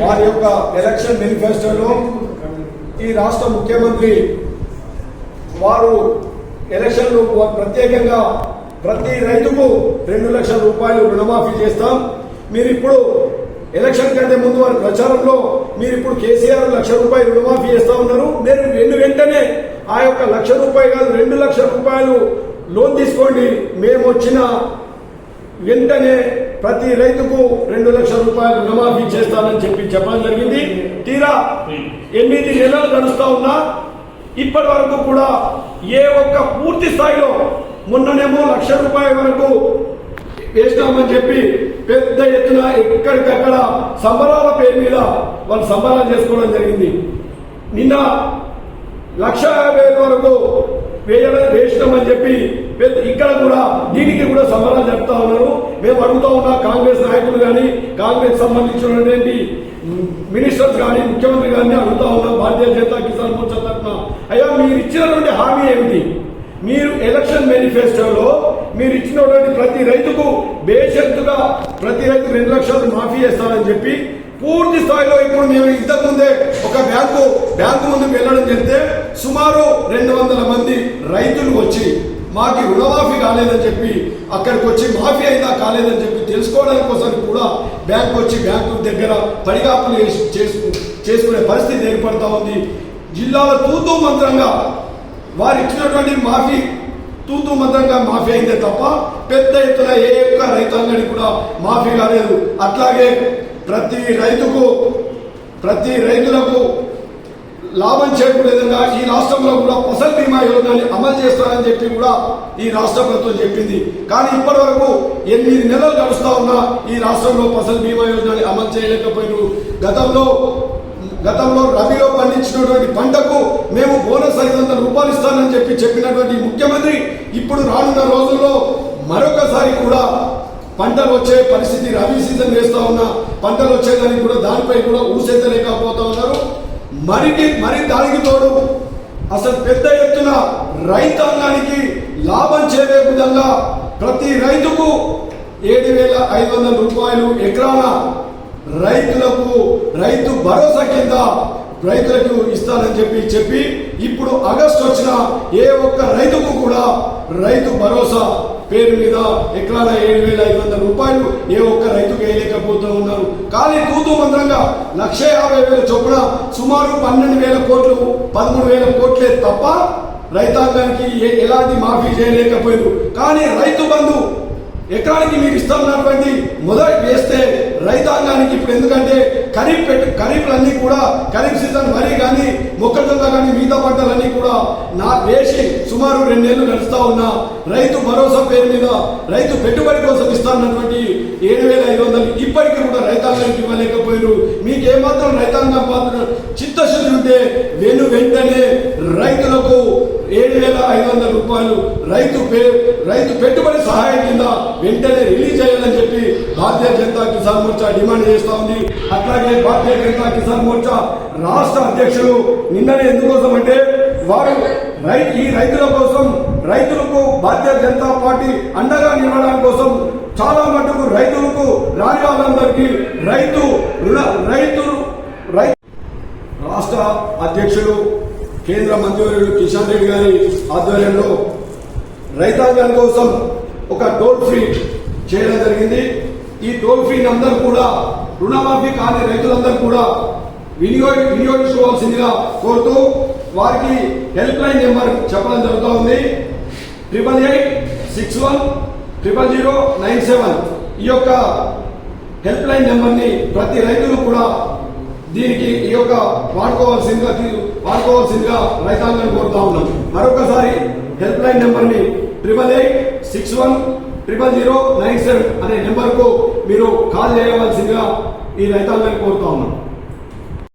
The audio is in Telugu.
వారి యొక్క ఎలక్షన్ మేనిఫెస్టోలో ఈ రాష్ట్ర ముఖ్యమంత్రి వారు ఎలక్షన్లు ప్రత్యేకంగా ప్రతి రైతుకు రెండు లక్షల రూపాయలు రుణమాఫీ చేస్తాం. మీరు ఇప్పుడు ఎలక్షన్ కంటే ముందు వారి ప్రచారంలో మీరు ఇప్పుడు కేసీఆర్ లక్ష రూపాయలు రుణమాఫీ చేస్తా ఉన్నారు. మీరు వెన్ను వెంటనే ఆ యొక్క లక్ష రూపాయలు కాదు రెండు లక్షల రూపాయలు లోన్ తీసుకోండి. మేము వచ్చిన వెంటనే ప్రతి రైతుకు రెండు లక్షల రూపాయలు రుణమాఫీ చేస్తానని చెప్పి చెప్పడం జరిగింది. తీరా ఎనిమిది నెలలు గడుస్తా ఉన్నా ఇప్పటి వరకు కూడా ఏ ఒక్క పూర్తి స్థాయిలో మొన్ననేమో లక్ష రూపాయల వరకు వేసినామని చెప్పి పెద్ద ఎత్తున ఎక్కడికక్కడ సంబరాల పేరు మీద వాళ్ళు సంబరాలు చేసుకోవడం జరిగింది. నిన్న లక్ష యాభై వరకు వేయడం వేసినామని చెప్పి ఇక్కడ కూడా దీనికి కూడా సమరాలు చెప్తా ఉన్నారు. మేము అడుగుతా ఉన్నా కాంగ్రెస్ నాయకులు కానీ కాంగ్రెస్ సంబంధించినటువంటి మినిస్టర్స్ కానీ ముఖ్యమంత్రి గారిని అడుగుతా ఉన్నాం భారతీయ జనతా కిసాన్ మోర్చా తరఫున. అయ్యా మీరు ఇచ్చినటువంటి హామీ ఏమిటి? మీరు ఎలక్షన్ మేనిఫెస్టోలో మీరు ఇచ్చినటువంటి ప్రతి రైతుకు బేషరతుగా ప్రతి రైతు రెండు లక్షలు మాఫీ చేస్తారని చెప్పి పూర్తి స్థాయిలో ఇప్పుడు మేము ఇంతకుముందే ఒక బ్యాంకు బ్యాంకు ముందుకు వెళ్ళడం చెప్తే సుమారు రెండు వందల మంది రైతులు వచ్చి మాకు రుణమాఫీ కాలేదని చెప్పి అక్కడికి వచ్చి మాఫీ అయినా కాలేదని చెప్పి తెలుసుకోవడానికి కోసం కూడా బ్యాంకు వచ్చి బ్యాంకు దగ్గర పడిగాపులు చేసు చేసుకు చేసుకునే పరిస్థితి ఏర్పడతా ఉంది. జిల్లాల తూతూ మంత్రంగా వారు ఇచ్చినటువంటి మాఫీ తూతూ మంత్రంగా మాఫీ అయిందే తప్ప పెద్ద ఎత్తున ఏ ఒక్క రైతాంగానికి కూడా మాఫీ కాలేదు. అట్లాగే ప్రతి రైతుకు ప్రతి రైతులకు లాభం చేకూరే విధంగా ఈ రాష్ట్రంలో కూడా ఫసల్ బీమా యోజనని అమలు చేస్తారని చెప్పి కూడా ఈ రాష్ట్ర ప్రభుత్వం చెప్పింది. కానీ ఇప్పటి వరకు ఎనిమిది నెలలు గడుస్తా ఉన్నా ఈ రాష్ట్రంలో ఫసల్ బీమా యోజనని అమలు చేయలేకపోయినారు. గతంలో గతంలో రబీలో పండించినటువంటి పంటకు మేము బోనస్ ఐదు వందల రూపాయలు ఇస్తానని చెప్పి చెప్పినటువంటి ముఖ్యమంత్రి ఇప్పుడు రానున్న రోజుల్లో మరొకసారి కూడా పంటలు వచ్చే పరిస్థితి రబీ సీజన్ వేస్తా ఉన్న పంటలు వచ్చేదానికి కూడా దానిపై కూడా ఊసెత్తలేకపోతా ఉన్నారు. మరికి మరి దానికి తోడు అసలు పెద్ద ఎత్తున రైతాంగానికి లాభం చేరే విధంగా ప్రతి రైతుకు ఏడు వేల ఐదు వందల రూపాయలు ఎకరాన రైతులకు రైతు భరోసా కింద రైతులకు ఇస్తానని చెప్పి చెప్పి ఇప్పుడు ఆగస్టు వచ్చిన ఏ ఒక్క రైతుకు కూడా రైతు భరోసా పేరు మీద ఎకరాల ఏడు వేల ఐదు వందల రూపాయలు ఏ ఒక్క రైతుకు వేయలేకపోతూ ఉన్నారు. కానీ తూతూ మంత్రంగా లక్ష యాభై వేల చొప్పున సుమారు పన్నెండు వేల కోట్లు పదమూడు వేల కోట్లే తప్ప రైతాంగానికి ఏ- ఎలాంటి మాఫీ చేయలేకపోయారు. కానీ రైతు బంధు ఎకరానికి మీరు ఇస్తున్నటువంటి మొదటి వేస్తే రైతాంగానికి ఇప్పుడు ఎందుకంటే ఖరీఫ్ పెట్టు ఖరీఫ్లన్నీ కూడా ఖరీఫ్ సీజన్ వరి కానీ మొక్కజొన్న కానీ మిగతా పంటలన్నీ కూడా నా వేసి సుమారు రెండేళ్ళు నడుస్తా ఉన్నా రైతు భరోసా పేరు మీద రైతు పెట్టుబడి కోసం ఇస్తానన్నటువంటి ఏడు వేల ఐదు వందలు ఇప్పటికీ కూడా రైతాంగానికి ఇవ్వలేకపోయారు మీకు ఏమాత్రం రైతాంగం మాత్రం చిత్తశుద్ధి ఉంటే వెను వెంటనే వేల ఐదు వందల రూపాయలు రైతు పే రైతు పెట్టుబడి సహాయం కింద వెంటనే రిలీజ్ చేయాలని చెప్పి భారతీయ జనతా కిసాన్ మోర్చా డిమాండ్ చేస్తా ఉంది. అట్లాగే భారతీయ జనతా కిసాన్ మోర్చా రాష్ట్ర అధ్యక్షులు నిన్ననే ఎందుకోసం అంటే వారు రైతు ఈ రైతుల కోసం రైతులకు భారతీయ జనతా పార్టీ అండగా నిలవడం కోసం చాలా మటుకు రైతులకు రాని వాళ్ళందరికీ రైతు రైతులు రైతు రాష్ట్ర అధ్యక్షులు కేంద్ర మంత్రివర్యులు కిషన్ రెడ్డి గారి ఆధ్వర్యంలో రైతాంగం కోసం ఒక టోల్ ఫ్రీ చేయడం జరిగింది. ఈ టోల్ ఫ్రీ అందరూ కూడా రుణమాఫీ కాని రైతులందరూ కూడా వినియోగ వినియోగించుకోవాల్సిందిగా కోరుతూ వారికి హెల్ప్ లైన్ నెంబర్ చెప్పడం జరుగుతూ ఉంది. Triple eight six one triple zero nine seven ఈ యొక్క హెల్ప్ లైన్ నెంబర్ని ప్రతి రైతులు కూడా దీనికి ఈ యొక్క వాడుకోవాల్సిందిగా వాడుకోవాల్సిందిగా రైతాంగాన్ని కోరుతా ఉన్నాం. మరొకసారి హెల్ప్ లైన్ నెంబర్ని triple eight six one triple zero nine seven అనే నెంబర్కు మీరు కాల్ చేయవలసిందిగా ఈ రైతాంగాన్ని కోరుతా ఉన్నాం.